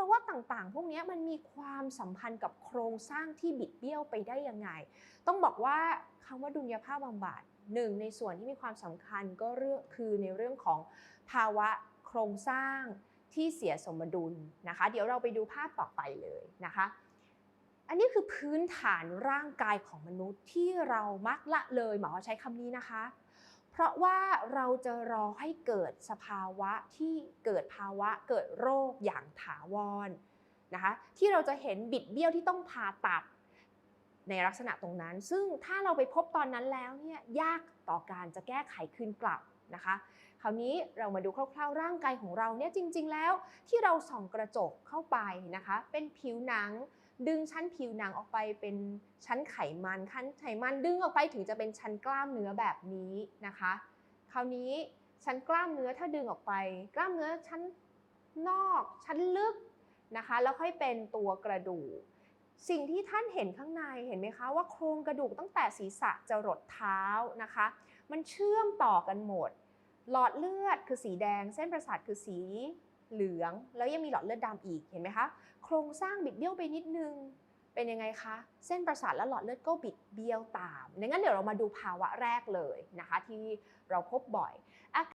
ภาะวะต่างๆ พวกนี้มันมีความสัมพันธ์กับโครงสร้างที่บิดเบี้ยวไปได้ยังไง ต้องบอกว่าคำว่าดุลยภาพบำบัดหนึ่งในส่วนที่มีความสำคัญก็เรื่องคือในเรื่องของภาวะโครงสร้างที่เสียสมดุลนะคะ เดี๋ยวเราไปดูภาพต่อไปเลยนะคะ อันนี้คือพื้นฐานร่างกายของมนุษย์ที่เรามักละเลยหมอใช้คำนี้นะคะ ราะว่าเราจะรอให้เกิดสภาวะที่เกิดภาวะเกิดโรคอย่างถาวรนะคะที่เราจะเห็นบิดเบี้ยวที่ต้องผ่าตัดในลักษณะตรงนั้น ซึ่งถ้าเราไปพบตอนนั้นแล้วเนี่ยยากต่อการจะแก้ไขคืนกลับนะคะ คราวนี้เรามาดูคร่าวๆร่างกายของเราเนี่ยจริง ๆ แล้วที่เราส่องกระจกเข้าไปนะคะ เป็นผิวหนัง ดึงชั้นผิวหนังออกไปเป็นชั้นไขมันชั้นไขมันดึงออกไปถึงจะเป็นชั้นกล้ามเนื้อแบบนี้นะคะ คราวนี้ชั้นกล้ามเนื้อถ้าดึงออกไป กล้ามเนื้อชั้นนอกชั้นลึกนะคะ แล้วค่อยเป็นตัวกระดูกสิ่งที่ท่านเห็นข้างในเห็นไหมคะว่าโครงกระดูกตั้งแต่ศีรษะจรดเท้านะคะ มันเชื่อมต่อกันหมด หลอดเลือดคือสีแดง เส้นประสาทคือสี เหลือง แล้วยังมีหลอดเลือดดำอีกเห็นไหมคะ โครงสร้างบิดเบี้ยวไปนิดนึง เป็นยังไงคะ เส้นประสาทและหลอดเลือดก็บิดเบี้ยวตามดังนั้นเดี๋ยวเรามาดูภาวะแรกเลยนะคะ ที่เราพบบ่อย